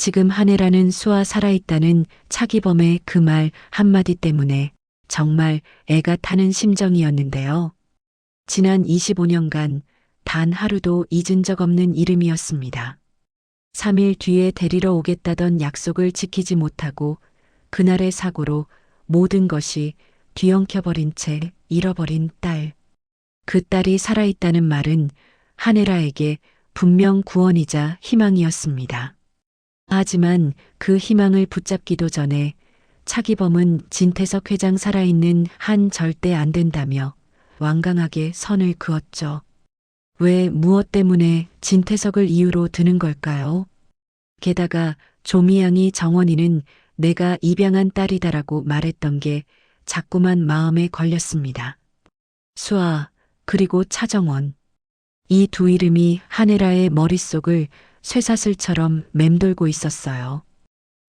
지금 한혜라는 수아 살아있다는 차기범의 그 말 한마디 때문에 정말 애가 타는 심정이었는데요. 지난 25년간 단 하루도 잊은 적 없는 이름이었습니다. 3일 뒤에 데리러 오겠다던 약속을 지키지 못하고 그날의 사고로 모든 것이 뒤엉켜버린 채 잃어버린 딸. 그 딸이 살아있다는 말은 한혜라에게 분명 구원이자 희망이었습니다. 하지만 그 희망을 붙잡기도 전에 차기범은 진태석 회장 살아있는 한 절대 안 된다며 완강하게 선을 그었죠. 왜 무엇 때문에 진태석을 이유로 드는 걸까요? 게다가 조미양이 정원이는 내가 입양한 딸이다라고 말했던 게 자꾸만 마음에 걸렸습니다. 수아, 그리고 차정원. 이 두 이름이 한혜라의 머릿속을 쇠사슬처럼 맴돌고 있었어요.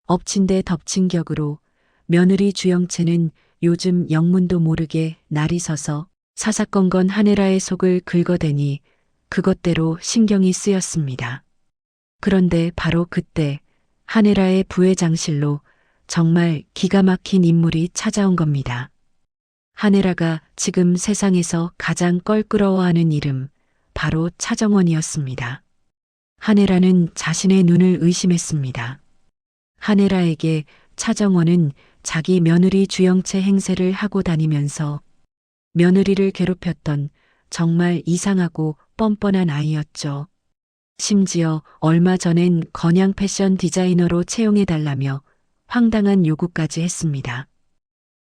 엎친 데 덮친 격으로 며느리 주영채는 요즘 영문도 모르게 날이 서서 사사건건 한혜라의 속을 긁어대니 그것대로 신경이 쓰였습니다. 그런데 바로 그때 한혜라의 부회장실로 정말 기가 막힌 인물이 찾아온 겁니다. 한혜라가 지금 세상에서 가장 껄끄러워하는 이름, 바로 차정원이었습니다. 한혜라는 자신의 눈을 의심했습니다. 한혜라에게 차정원은 자기 며느리 주영채 행세를 하고 다니면서 며느리를 괴롭혔던 정말 이상하고 뻔뻔한 아이였죠. 심지어 얼마 전엔 건양 패션 디자이너로 채용해달라며 황당한 요구까지 했습니다.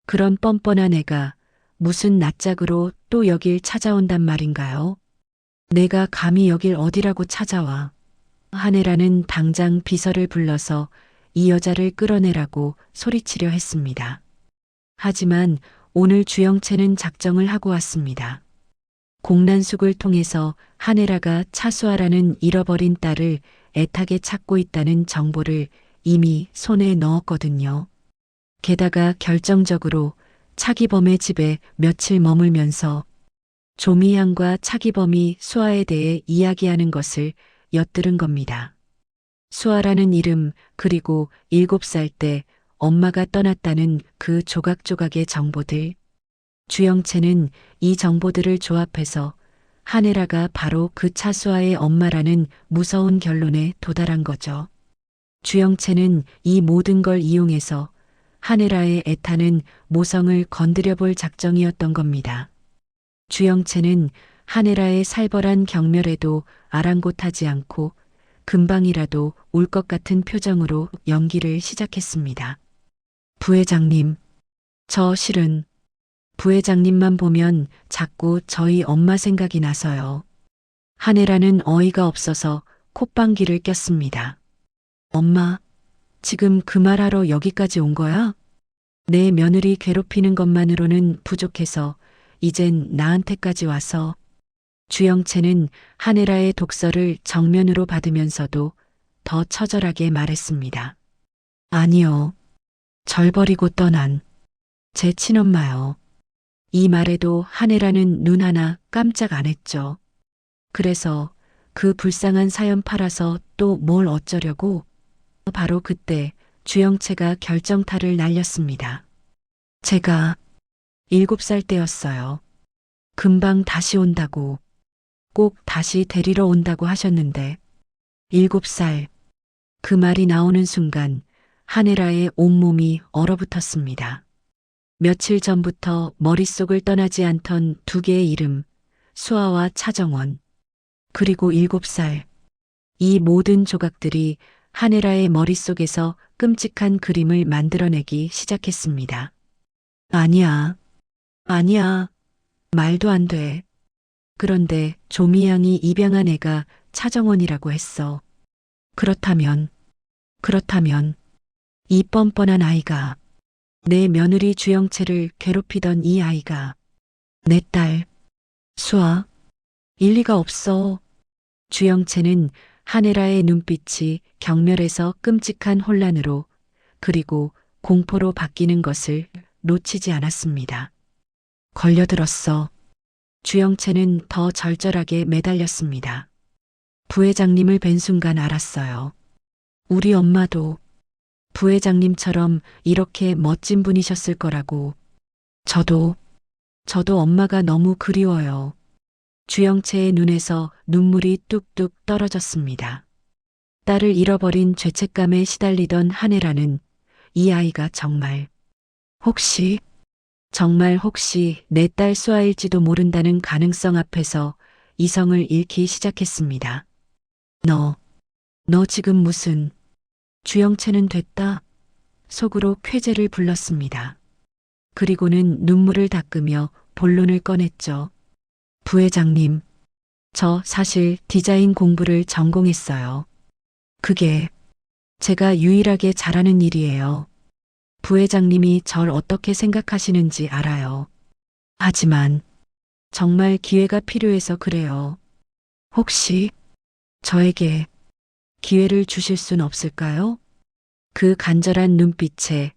그런 뻔뻔한 애가 무슨 낯짝으로 또 여길 찾아온단 말인가요? 내가 감히 여길 어디라고 찾아와. 한혜라는 당장 비서를 불러서 이 여자를 끌어내라고 소리치려 했습니다. 하지만 오늘 주영채는 작정을 하고 왔습니다. 공란숙을 통해서 한혜라가 차수아라는 잃어버린 딸을 애타게 찾고 있다는 정보를 이미 손에 넣었거든요. 게다가 결정적으로 차기범의 집에 며칠 머물면서 조미향과 차기범이 수아에 대해 이야기하는 것을 엿들은 겁니다. 수아라는 이름 그리고 7살 때 엄마가 떠났다는 그 조각조각의 정보들. 주영채는 이 정보들을 조합해서 한혜라가 바로 그 차수아의 엄마라는 무서운 결론에 도달한 거죠. 주영채는 이 모든 걸 이용해서 한혜라의 애타는 모성을 건드려 볼 작정이었던 겁니다. 주영채는 한혜라의 살벌한 경멸에도 아랑곳하지 않고 금방이라도 울것 같은 표정으로 연기를 시작했습니다. 부회장님, 저 실은 부회장님만 보면 자꾸 저희 엄마 생각이 나서요. 한혜라는 어이가 없어서 콧방귀를 꼈습니다. 엄마, 지금 그 말하러 여기까지 온 거야? 내 며느리 괴롭히는 것만으로는 부족해서 이젠 나한테까지 와서 주영채는 한혜라의 독서를 정면으로 받으면서도 더 처절하게 말했습니다. 아니요. 절 버리고 떠난 제 친엄마요. 이 말에도 한혜라는 눈 하나 깜짝 안 했죠. 그래서 그 불쌍한 사연 팔아서 또 뭘 어쩌려고 바로 그때 주영채가 결정타를 날렸습니다. 제가 일곱 살 때였어요. 금방 다시 온다고, 꼭 다시 데리러 온다고 하셨는데, 일곱 살. 그 말이 나오는 순간 한혜라의 온몸이 얼어붙었습니다. 며칠 전부터 머릿속을 떠나지 않던 두 개의 이름, 수아와 차정원, 그리고 일곱 살. 이 모든 조각들이 한혜라의 머릿속에서 끔찍한 그림을 만들어내기 시작했습니다. 아니야. 아니야. 말도 안 돼. 그런데 조미양이 입양한 애가 차정원이라고 했어. 그렇다면, 그렇다면, 이 뻔뻔한 아이가, 내 며느리 주영채를 괴롭히던 이 아이가, 내 딸, 수아, 일리가 없어. 주영채는 한혜라의 눈빛이 경멸해서 끔찍한 혼란으로 그리고 공포로 바뀌는 것을 놓치지 않았습니다. 걸려들었어. 주영채는 더 절절하게 매달렸습니다. 부회장님을 뵌 순간 알았어요. 우리 엄마도 부회장님처럼 이렇게 멋진 분이셨을 거라고. 저도, 저도 엄마가 너무 그리워요. 주영채의 눈에서 눈물이 뚝뚝 떨어졌습니다. 딸을 잃어버린 죄책감에 시달리던 한혜라는 이 아이가 정말 혹시 정말 혹시 내 딸 수아일지도 모른다는 가능성 앞에서 이성을 잃기 시작했습니다. 너, 너 지금 무슨 주영채는 됐다. 속으로 쾌재를 불렀습니다. 그리고는 눈물을 닦으며 본론을 꺼냈죠. 부회장님, 저 사실 디자인 공부를 전공했어요. 그게 제가 유일하게 잘하는 일이에요. 부회장님이 절 어떻게 생각하시는지 알아요. 하지만 정말 기회가 필요해서 그래요. 혹시 저에게 기회를 주실 순 없을까요? 그 간절한 눈빛에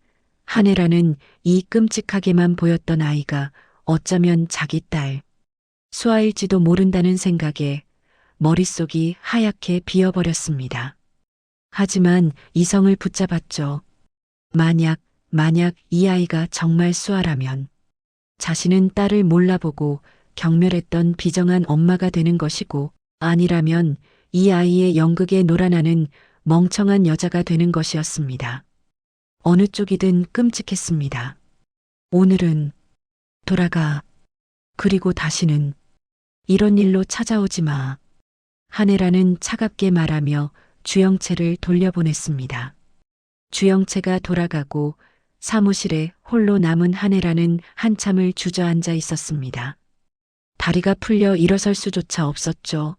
한혜라는 이 끔찍하게만 보였던 아이가 어쩌면 자기 딸, 수아일지도 모른다는 생각에 머릿속이 하얗게 비어버렸습니다. 하지만 이성을 붙잡았죠. 만약, 만약 이 아이가 정말 수아라면 자신은 딸을 몰라보고 경멸했던 비정한 엄마가 되는 것이고 아니라면 이 아이의 연극에 놀아나는 멍청한 여자가 되는 것이었습니다. 어느 쪽이든 끔찍했습니다. 오늘은 돌아가. 그리고 다시는 이런 일로 찾아오지 마. 한혜라는 차갑게 말하며 주영채를 돌려보냈습니다. 주영채가 돌아가고 사무실에 홀로 남은 한혜라는 한참을 주저앉아 있었습니다. 다리가 풀려 일어설 수조차 없었죠.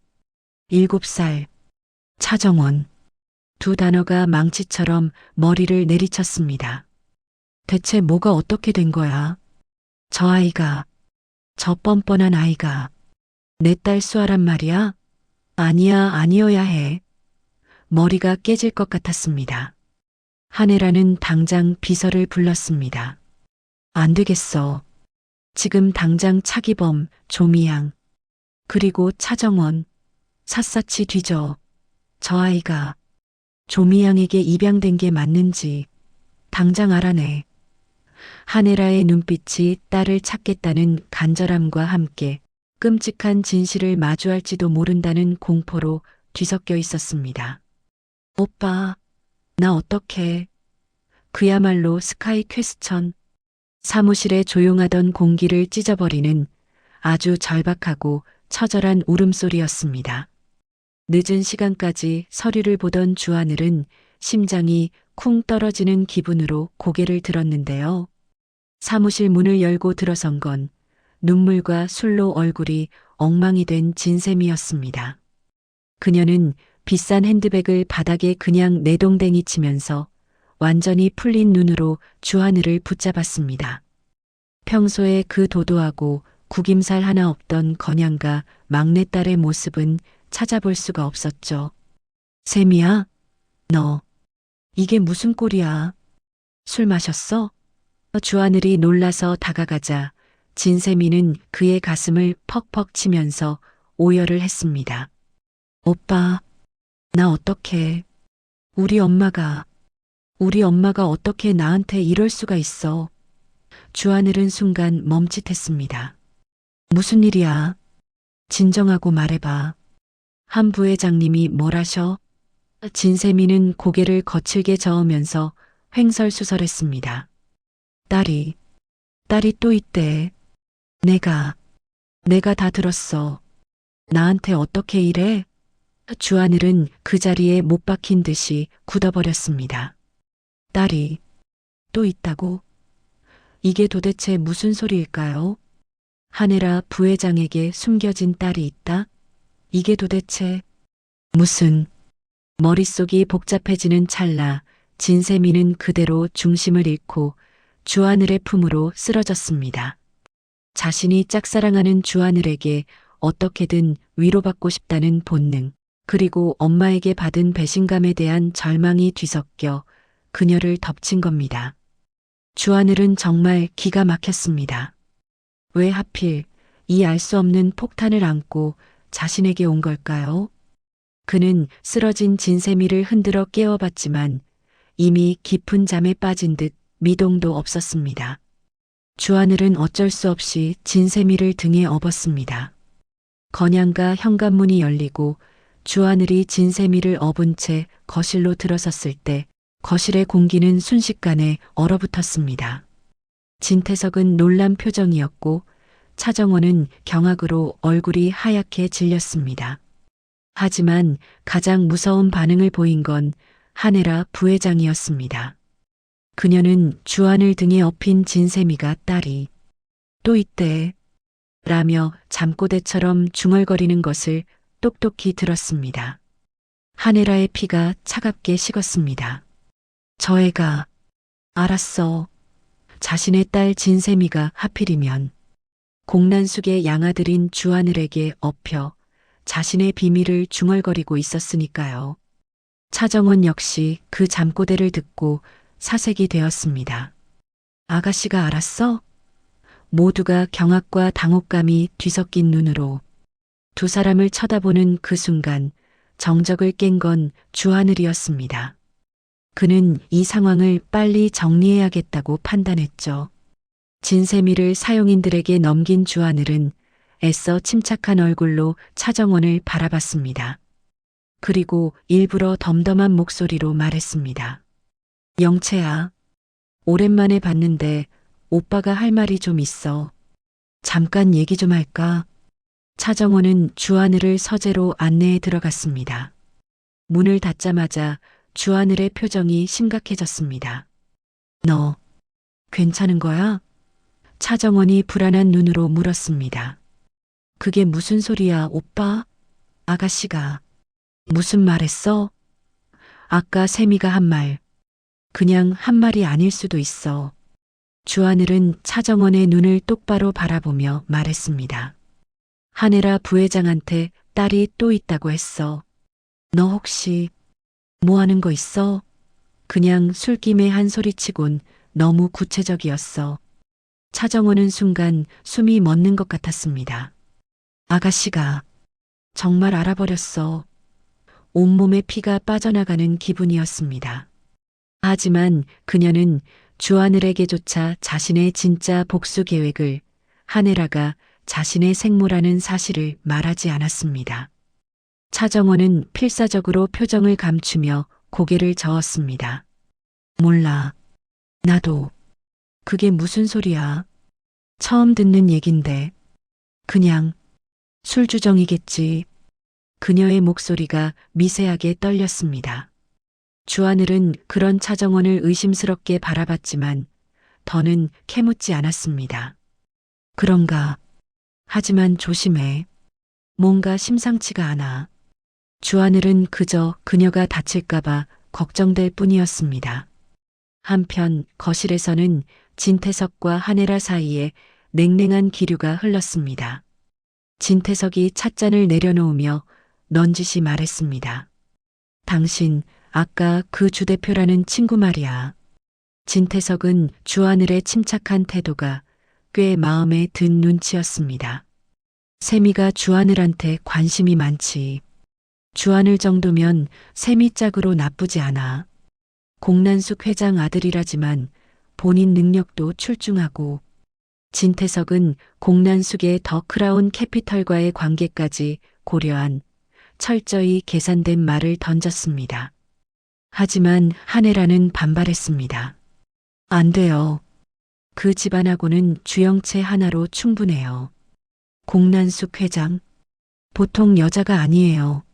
일곱 살. 차정원. 두 단어가 망치처럼 머리를 내리쳤습니다. 대체 뭐가 어떻게 된 거야? 저 아이가, 저 뻔뻔한 아이가, 내 딸 수아란 말이야? 아니야, 아니어야 해. 머리가 깨질 것 같았습니다. 한혜라는 당장 비서를 불렀습니다. 안 되겠어. 지금 당장 차기범, 조미양, 그리고 차정원, 샅샅이 뒤져. 저 아이가 조미양에게 입양된 게 맞는지 당장 알아내. 한혜라의 눈빛이 딸을 찾겠다는 간절함과 함께 끔찍한 진실을 마주할지도 모른다는 공포로 뒤섞여 있었습니다. 오빠, 나 어떡해. 그야말로 스카이 퀘스천. 사무실에 조용하던 공기를 찢어버리는 아주 절박하고 처절한 울음소리였습니다. 늦은 시간까지 서류를 보던 주하늘은 심장이 쿵 떨어지는 기분으로 고개를 들었는데요. 사무실 문을 열고 들어선 건 눈물과 술로 얼굴이 엉망이 된 진샘이었습니다. 그녀는 비싼 핸드백을 바닥에 그냥 내동댕이 치면서 완전히 풀린 눈으로 주하늘을 붙잡았습니다. 평소에 그 도도하고 구김살 하나 없던 건양과 막내딸의 모습은 찾아볼 수가 없었죠. 세미야, 너, 이게 무슨 꼴이야? 술 마셨어? 주하늘이 놀라서 다가가자 진세미는 그의 가슴을 퍽퍽 치면서 오열을 했습니다. 오빠, 나 어떡해. 우리 엄마가, 우리 엄마가 어떻게 나한테 이럴 수가 있어. 주하늘은 순간 멈칫했습니다. 무슨 일이야? 진정하고 말해봐. 한 부회장님이 뭘 하셔? 진세미는 고개를 거칠게 저으면서 횡설수설했습니다. 딸이, 딸이 또 있대. 내가, 내가 다 들었어. 나한테 어떻게 이래? 주하늘은 그 자리에 못 박힌 듯이 굳어버렸습니다. 딸이 또 있다고? 이게 도대체 무슨 소리일까요? 하늘아 부회장에게 숨겨진 딸이 있다? 이게 도대체 무슨 머릿속이 복잡해지는 찰나 진세미는 그대로 중심을 잃고 주하늘의 품으로 쓰러졌습니다. 자신이 짝사랑하는 주하늘에게 어떻게든 위로받고 싶다는 본능, 그리고 엄마에게 받은 배신감에 대한 절망이 뒤섞여 그녀를 덮친 겁니다. 주하늘은 정말 기가 막혔습니다. 왜 하필 이 알 수 없는 폭탄을 안고 자신에게 온 걸까요? 그는 쓰러진 진세미를 흔들어 깨워봤지만 이미 깊은 잠에 빠진 듯 미동도 없었습니다. 주하늘은 어쩔 수 없이 진세미를 등에 업었습니다. 건양가 현관문이 열리고 주하늘이 진세미를 업은 채 거실로 들어섰을 때 거실의 공기는 순식간에 얼어붙었습니다. 진태석은 놀란 표정이었고 차정원은 경악으로 얼굴이 하얗게 질렸습니다. 하지만 가장 무서운 반응을 보인 건 한혜라 부회장이었습니다. 그녀는 주안을 등에 업힌 진세미가 딸이 또 있대 라며 잠꼬대처럼 중얼거리는 것을 똑똑히 들었습니다. 한혜라의 피가 차갑게 식었습니다. 저 애가 알았어. 자신의 딸 진세미가 하필이면 공란숙의 양아들인 주하늘에게 업혀 자신의 비밀을 중얼거리고 있었으니까요. 차정원 역시 그 잠꼬대를 듣고 사색이 되었습니다. 아가씨가 알았어? 모두가 경악과 당혹감이 뒤섞인 눈으로 두 사람을 쳐다보는 그 순간 정적을 깬 건 주하늘이었습니다. 그는 이 상황을 빨리 정리해야겠다고 판단했죠. 진세미를 사용인들에게 넘긴 주하늘은 애써 침착한 얼굴로 차정원을 바라봤습니다. 그리고 일부러 덤덤한 목소리로 말했습니다. 영채야, 오랜만에 봤는데 오빠가 할 말이 좀 있어. 잠깐 얘기 좀 할까? 차정원은 주하늘을 서재로 안내해 들어갔습니다. 문을 닫자마자 주하늘의 표정이 심각해졌습니다. 너, 괜찮은 거야? 차정원이 불안한 눈으로 물었습니다. 그게 무슨 소리야, 오빠? 아가씨가. 무슨 말 했어? 아까 세미가 한 말. 그냥 한 말이 아닐 수도 있어. 주하늘은 차정원의 눈을 똑바로 바라보며 말했습니다. 한혜라 부회장한테 딸이 또 있다고 했어. 너 혹시 뭐 하는 거 있어? 그냥 술김에 한 소리치곤 너무 구체적이었어. 차정원은 순간 숨이 멎는 것 같았습니다. 아가씨가 정말 알아버렸어. 온몸에 피가 빠져나가는 기분이었습니다. 하지만 그녀는 주하늘에게조차 자신의 진짜 복수 계획을 한혜라가 자신의 생모라는 사실을 말하지 않았습니다. 차정원은 필사적으로 표정을 감추며 고개를 저었습니다. 몰라. 나도. 그게 무슨 소리야? 처음 듣는 얘긴데. 그냥 술주정이겠지. 그녀의 목소리가 미세하게 떨렸습니다. 주하늘은 그런 차정원을 의심스럽게 바라봤지만 더는 캐묻지 않았습니다. 그런가. 하지만 조심해. 뭔가 심상치가 않아. 주하늘은 그저 그녀가 다칠까봐 걱정될 뿐이었습니다. 한편 거실에서는 진태석과 한혜라 사이에 냉랭한 기류가 흘렀습니다. 진태석이 찻잔을 내려놓으며 넌지시 말했습니다. 당신 아까 그 주대표라는 친구 말이야. 진태석은 주하늘의 침착한 태도가 꽤 마음에 든 눈치였습니다. 세미가 주하늘한테 관심이 많지. 주하늘 정도면 세미 짝으로 나쁘지 않아. 공란숙 회장 아들이라지만 본인 능력도 출중하고 진태석은 공란숙의 더 크라운 캐피털과의 관계까지 고려한 철저히 계산된 말을 던졌습니다. 하지만 한혜라는 반발했습니다. 안 돼요. 그 집안하고는 주영채 하나로 충분해요. 공란숙 회장, 보통 여자가 아니에요.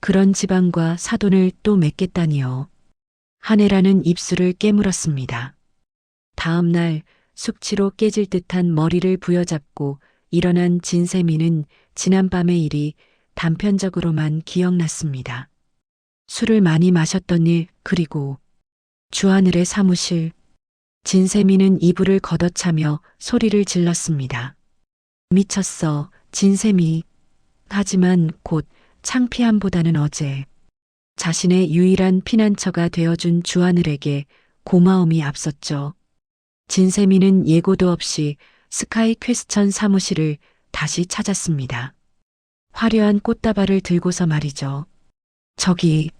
그런 집안과 사돈을 또 맺겠다니요. 한혜라는 입술을 깨물었습니다. 다음 날 숙취로 깨질 듯한 머리를 부여잡고 일어난 진세미는 지난밤의 일이 단편적으로만 기억났습니다. 술을 많이 마셨던 일, 그리고 주하늘의 사무실. 진세미는 이불을 걷어차며 소리를 질렀습니다. 미쳤어, 진세미. 하지만 곧 창피함보다는 어제 자신의 유일한 피난처가 되어준 주하늘에게 고마움이 앞섰죠. 진세미는 예고도 없이 스카이 퀘스천 사무실을 다시 찾았습니다. 화려한 꽃다발을 들고서 말이죠. 저기,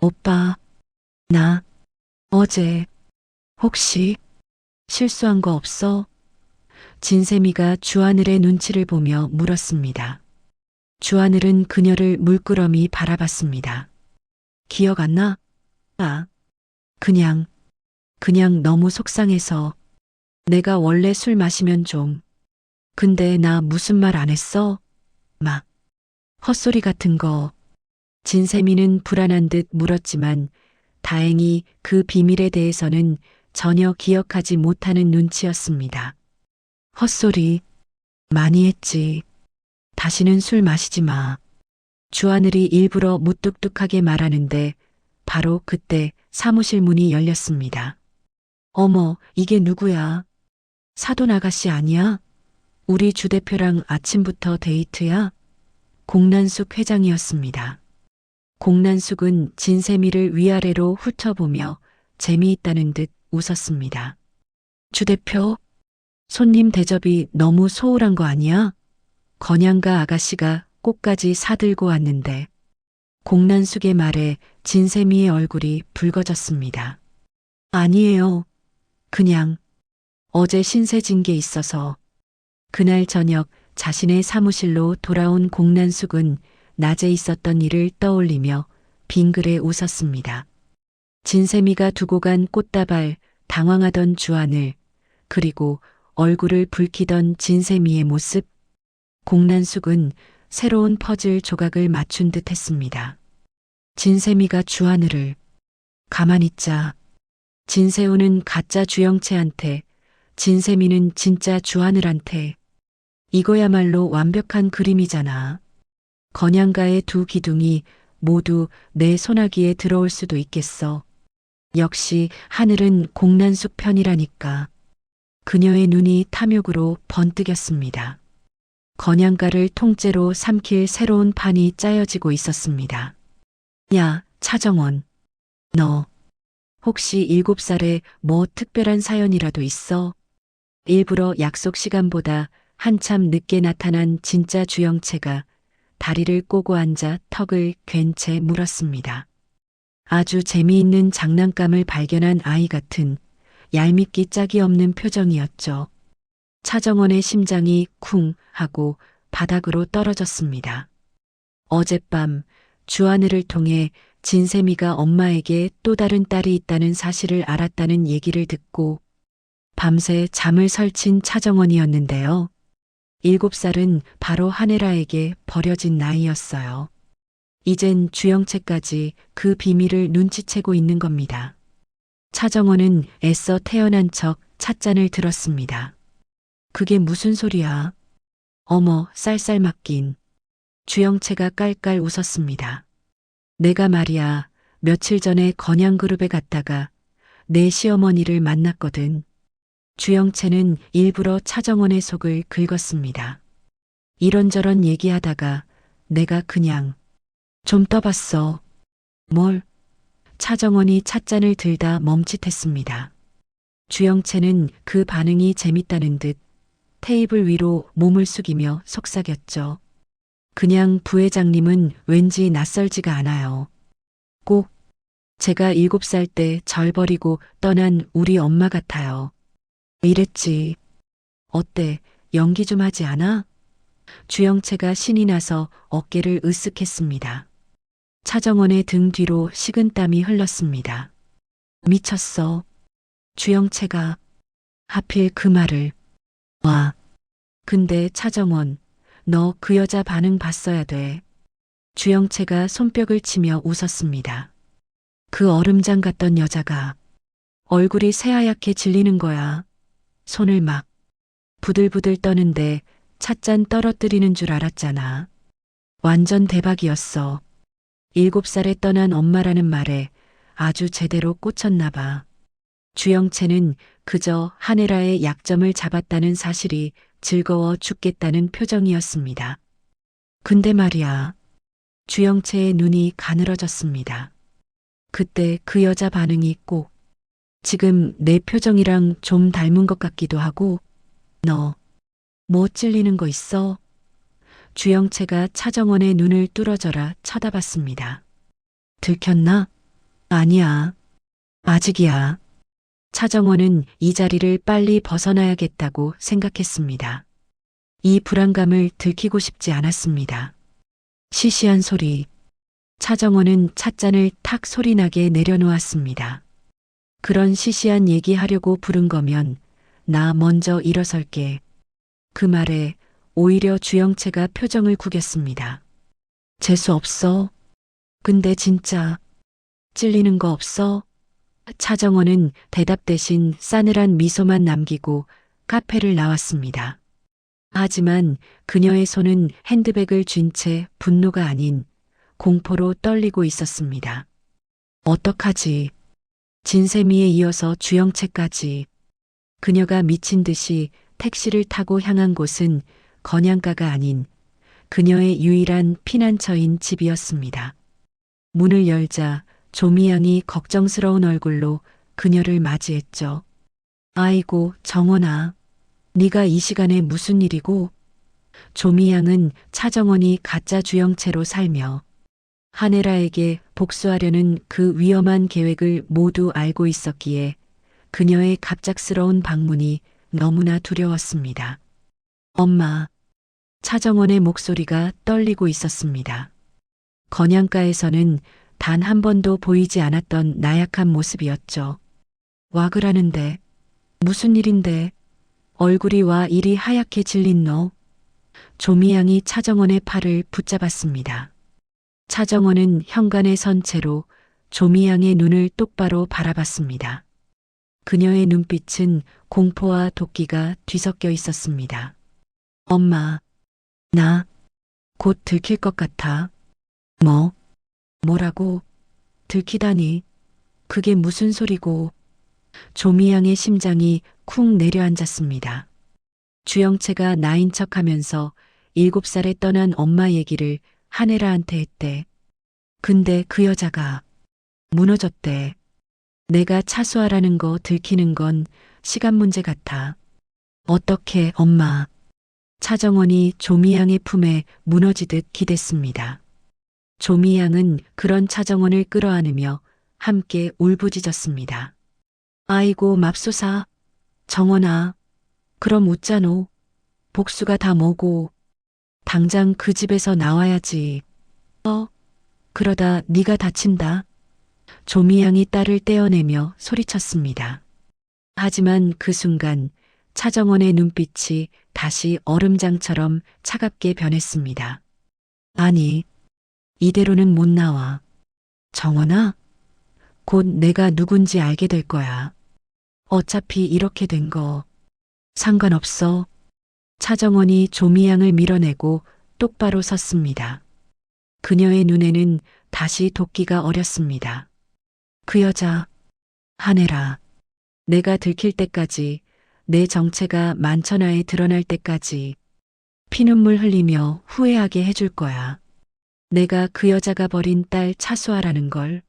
오빠, 나, 어제, 혹시, 실수한 거 없어? 진세미가 주하늘의 눈치를 보며 물었습니다. 주하늘은 그녀를 물끄러미 바라봤습니다. 기억 안 나? 아, 그냥, 그냥 너무 속상해서 내가 원래 술 마시면 좀. 근데 나 무슨 말 안 했어? 막, 헛소리 같은 거. 진세미는 불안한 듯 물었지만 다행히 그 비밀에 대해서는 전혀 기억하지 못하는 눈치였습니다. 헛소리 많이 했지. 다시는 술 마시지 마. 주하늘이 일부러 무뚝뚝하게 말하는데 바로 그때 사무실 문이 열렸습니다. 어머, 이게 누구야? 사돈 아가씨 아니야? 우리 주 대표랑 아침부터 데이트야? 공난숙 회장이었습니다. 공난숙은 진세미를 위아래로 훑어보며 재미있다는 듯 웃었습니다. 주 대표, 손님 대접이 너무 소홀한 거 아니야? 건양가 아가씨가 꽃까지 사들고 왔는데 공난숙의 말에 진세미의 얼굴이 붉어졌습니다. 아니에요. 그냥 어제 신세 진 게 있어서 그날 저녁 자신의 사무실로 돌아온 공난숙은 낮에 있었던 일을 떠올리며 빙그레 웃었습니다. 진세미가 두고 간 꽃다발 당황하던 주안을 그리고 얼굴을 붉히던 진세미의 모습 공난숙은 새로운 퍼즐 조각을 맞춘 듯 했습니다. 진세미가 주하늘을 가만히 있자. 진세우는 가짜 주영채한테 진세미는 진짜 주하늘한테 이거야말로 완벽한 그림이잖아. 건양가의 두 기둥이 모두 내 소나기에 들어올 수도 있겠어. 역시 하늘은 공난숙 편이라니까. 그녀의 눈이 탐욕으로 번뜩였습니다. 건양가를 통째로 삼킬 새로운 판이 짜여지고 있었습니다. 야, 차정원. 너, 혹시 일곱 살에 뭐 특별한 사연이라도 있어? 일부러 약속 시간보다 한참 늦게 나타난 진짜 주영채가 다리를 꼬고 앉아 턱을 괜채 물었습니다. 아주 재미있는 장난감을 발견한 아이 같은 얄밉기 짝이 없는 표정이었죠. 차정원의 심장이 쿵 하고 바닥으로 떨어졌습니다. 어젯밤 주하늘을 통해 진세미가 엄마에게 또 다른 딸이 있다는 사실을 알았다는 얘기를 듣고 밤새 잠을 설친 차정원이었는데요. 일곱 살은 바로 하네라에게 버려진 나이였어요. 이젠 주영채까지 그 비밀을 눈치채고 있는 겁니다. 차정원은 애써 태어난 척 찻잔을 들었습니다. 그게 무슨 소리야? 어머, 쌀쌀 맡긴. 주영채가 깔깔 웃었습니다. 내가 말이야, 며칠 전에 건양그룹에 갔다가 내 시어머니를 만났거든. 주영채는 일부러 차정원의 속을 긁었습니다. 이런저런 얘기하다가 내가 그냥 좀 떠봤어. 뭘? 차정원이 찻잔을 들다 멈칫했습니다. 주영채는 그 반응이 재밌다는 듯 테이블 위로 몸을 숙이며 속삭였죠. 그냥 부회장님은 왠지 낯설지가 않아요. 꼭 제가 일곱 살 때 절 버리고 떠난 우리 엄마 같아요. 이랬지. 어때? 연기 좀 하지 않아? 주영채가 신이 나서 어깨를 으쓱했습니다. 차정원의 등 뒤로 식은땀이 흘렀습니다. 미쳤어. 주영채가 하필 그 말을 와. 근데 차정원, 너 그 여자 반응 봤어야 돼. 주영채가 손뼉을 치며 웃었습니다. 그 얼음장 같던 여자가 얼굴이 새하얗게 질리는 거야. 손을 막 부들부들 떠는데 찻잔 떨어뜨리는 줄 알았잖아. 완전 대박이었어. 일곱 살에 떠난 엄마라는 말에 아주 제대로 꽂혔나 봐. 주영채는 그저 하네라의 약점을 잡았다는 사실이 즐거워 죽겠다는 표정이었습니다. 근데 말이야. 주영채의 눈이 가늘어졌습니다. 그때 그 여자 반응이 꼭 지금 내 표정이랑 좀 닮은 것 같기도 하고 너 뭐 찔리는 거 있어? 주영채가 차정원의 눈을 뚫어져라 쳐다봤습니다. 들켰나? 아니야. 아직이야. 차정원은 이 자리를 빨리 벗어나야겠다고 생각했습니다. 이 불안감을 들키고 싶지 않았습니다. 시시한 소리. 차정원은 찻잔을 탁 소리나게 내려놓았습니다. 그런 시시한 얘기하려고 부른 거면 나 먼저 일어설게. 그 말에 오히려 주영채가 표정을 구겼습니다. 재수 없어. 근데 진짜 찔리는 거 없어? 차정원은 대답 대신 싸늘한 미소만 남기고 카페를 나왔습니다. 하지만 그녀의 손은 핸드백을 쥔 채 분노가 아닌 공포로 떨리고 있었습니다. 어떡하지? 진세미에 이어서 주영채까지. 그녀가 미친 듯이 택시를 타고 향한 곳은 건양가가 아닌 그녀의 유일한 피난처인 집이었습니다. 문을 열자 조미양이 걱정스러운 얼굴로 그녀를 맞이했죠. 아이고, 정원아. 네가 이 시간에 무슨 일이고? 조미양은 차정원이 가짜 주영채로 살며 하네라에게 복수하려는 그 위험한 계획을 모두 알고 있었기에 그녀의 갑작스러운 방문이 너무나 두려웠습니다. 엄마. 차정원의 목소리가 떨리고 있었습니다. 건양가에서는 단 한 번도 보이지 않았던 나약한 모습이었죠. 와 그라는데 무슨 일인데 얼굴이 와 이리 하얗게 질린 너. 조미양이 차정원의 팔을 붙잡았습니다. 차정원은 현관에 선 채로 조미양의 눈을 똑바로 바라봤습니다. 그녀의 눈빛은 공포와 도끼가 뒤섞여 있었습니다. 엄마, 나 곧 들킬 것 같아. 뭐? 뭐라고? 들키다니. 그게 무슨 소리고. 조미양의 심장이 쿵 내려앉았습니다. 주영채가 나인 척 하면서 일곱 살에 떠난 엄마 얘기를 하네라한테 했대. 근데 그 여자가 무너졌대. 내가 차수하라는 거 들키는 건 시간 문제 같아. 어떻게 엄마. 차정원이 조미양의 품에 무너지듯 기댔습니다. 조미양은 그런 차정원을 끌어안으며 함께 울부짖었습니다. 아이고 맙소사. 정원아. 그럼 웃자노. 복수가 다 뭐고. 당장 그 집에서 나와야지. 어? 그러다 네가 다친다. 조미양이 딸을 떼어내며 소리쳤습니다. 하지만 그 순간 차정원의 눈빛이 다시 얼음장처럼 차갑게 변했습니다. 아니, 이대로는 못 나와. 정원아, 곧 내가 누군지 알게 될 거야. 어차피 이렇게 된 거 상관없어. 차정원이 조미양을 밀어내고 똑바로 섰습니다. 그녀의 눈에는 다시 도끼가 어렸습니다. 그 여자, 하네라. 내가 들킬 때까지 내 정체가 만천하에 드러날 때까지 피눈물 흘리며 후회하게 해줄 거야. 내가 그 여자가 버린 딸 차수아라는 걸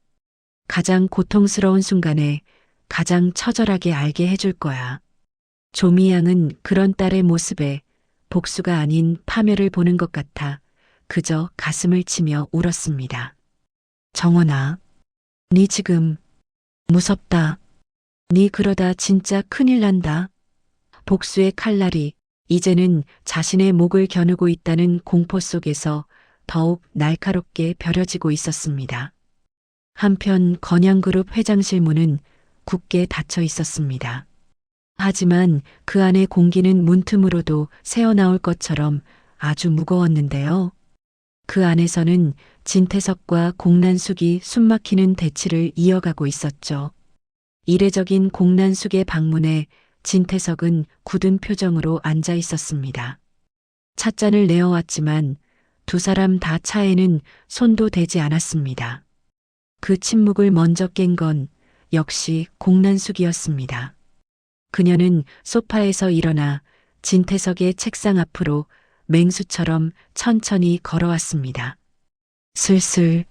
가장 고통스러운 순간에 가장 처절하게 알게 해줄 거야. 조미양은 그런 딸의 모습에 복수가 아닌 파멸을 보는 것 같아 그저 가슴을 치며 울었습니다. 정원아, 네 지금 무섭다. 네 그러다 진짜 큰일 난다. 복수의 칼날이 이제는 자신의 목을 겨누고 있다는 공포 속에서 더욱 날카롭게 벼려지고 있었습니다. 한편 건양그룹 회장실 문은 굳게 닫혀 있었습니다. 하지만 그 안의 공기는 문틈으로도 새어나올 것처럼 아주 무거웠는데요. 그 안에서는 진태석과 공난숙이 숨막히는 대치를 이어가고 있었죠. 이례적인 공난숙의 방문에 진태석은 굳은 표정으로 앉아 있었습니다. 찻잔을 내어왔지만 두 사람 다 차에는 손도 대지 않았습니다. 그 침묵을 먼저 깬 건 역시 공난숙이었습니다. 그녀는 소파에서 일어나 진태석의 책상 앞으로 맹수처럼 천천히 걸어왔습니다. 슬슬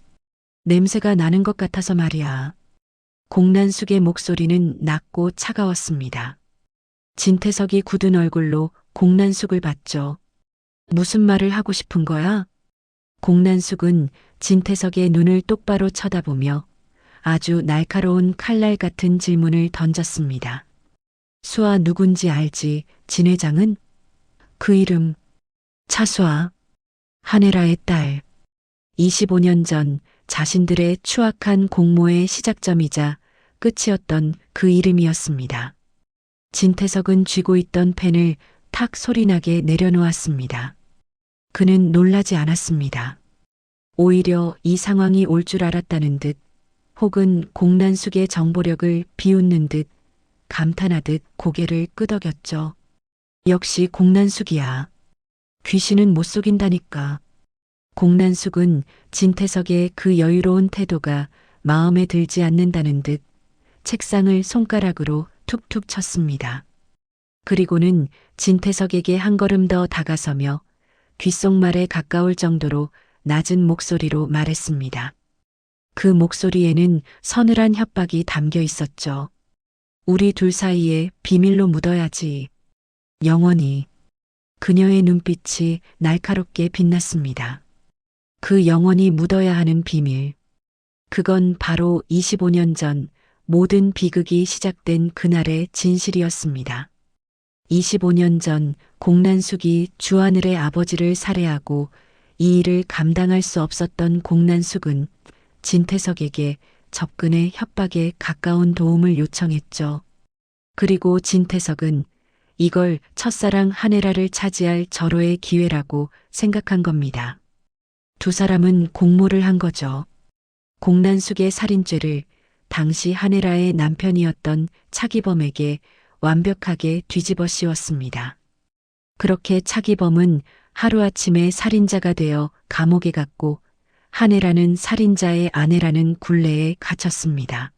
냄새가 나는 것 같아서 말이야. 공난숙의 목소리는 낮고 차가웠습니다. 진태석이 굳은 얼굴로 공난숙을 봤죠. 무슨 말을 하고 싶은 거야? 공난숙은 진태석의 눈을 똑바로 쳐다보며 아주 날카로운 칼날 같은 질문을 던졌습니다. 수아 누군지 알지, 진 회장은? 그 이름, 차수아, 한혜라의 딸. 25년 전 자신들의 추악한 공모의 시작점이자 끝이었던 그 이름이었습니다. 진태석은 쥐고 있던 펜을 탁 소리나게 내려놓았습니다. 그는 놀라지 않았습니다. 오히려 이 상황이 올 줄 알았다는 듯 혹은 공난숙의 정보력을 비웃는 듯 감탄하듯 고개를 끄덕였죠. 역시 공난숙이야. 귀신은 못 속인다니까. 공난숙은 진태석의 그 여유로운 태도가 마음에 들지 않는다는 듯 책상을 손가락으로 툭툭 쳤습니다. 그리고는 진태석에게 한 걸음 더 다가서며 귓속말에 가까울 정도로 낮은 목소리로 말했습니다. 그 목소리에는 서늘한 협박이 담겨 있었죠. 우리 둘 사이에 비밀로 묻어야지. 영원히. 그녀의 눈빛이 날카롭게 빛났습니다. 그 영원히 묻어야 하는 비밀. 그건 바로 25년 전 모든 비극이 시작된 그날의 진실이었습니다. 25년 전 공난숙이 주하늘의 아버지를 살해하고 이 일을 감당할 수 없었던 공난숙은 진태석에게 접근해 협박에 가까운 도움을 요청했죠. 그리고 진태석은 이걸 첫사랑 한혜라를 차지할 절호의 기회라고 생각한 겁니다. 두 사람은 공모를 한 거죠. 공난숙의 살인죄를 당시 한혜라의 남편이었던 차기범에게 완벽하게 뒤집어 씌웠습니다. 그렇게 차기범은 하루아침에 살인자가 되어 감옥에 갔고 한혜라는 살인자의 아내라는 굴레에 갇혔습니다.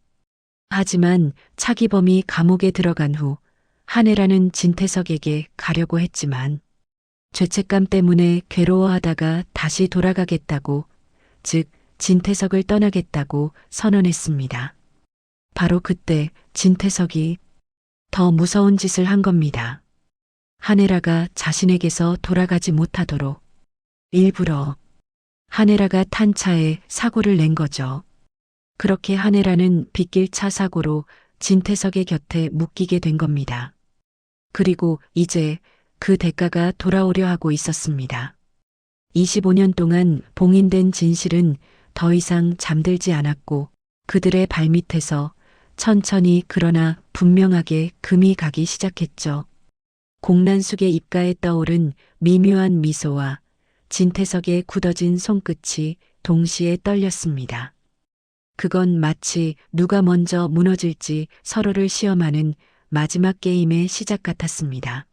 하지만 차기범이 감옥에 들어간 후 한혜라는 진태석에게 가려고 했지만 죄책감 때문에 괴로워하다가 다시 돌아가겠다고, 즉, 진태석을 떠나겠다고 선언했습니다. 바로 그때 진태석이 더 무서운 짓을 한 겁니다. 한혜라가 자신에게서 돌아가지 못하도록 일부러 한혜라가 탄 차에 사고를 낸 거죠. 그렇게 한혜라는 빗길 차 사고로 진태석의 곁에 묶이게 된 겁니다. 그리고 이제 그 대가가 돌아오려 하고 있었습니다. 25년 동안 봉인된 진실은 더 이상 잠들지 않았고 그들의 발밑에서 천천히 그러나 분명하게 금이 가기 시작했죠. 공난숙의 입가에 떠오른 미묘한 미소와 진태석의 굳어진 손끝이 동시에 떨렸습니다. 그건 마치 누가 먼저 무너질지 서로를 시험하는 마지막 게임의 시작 같았습니다.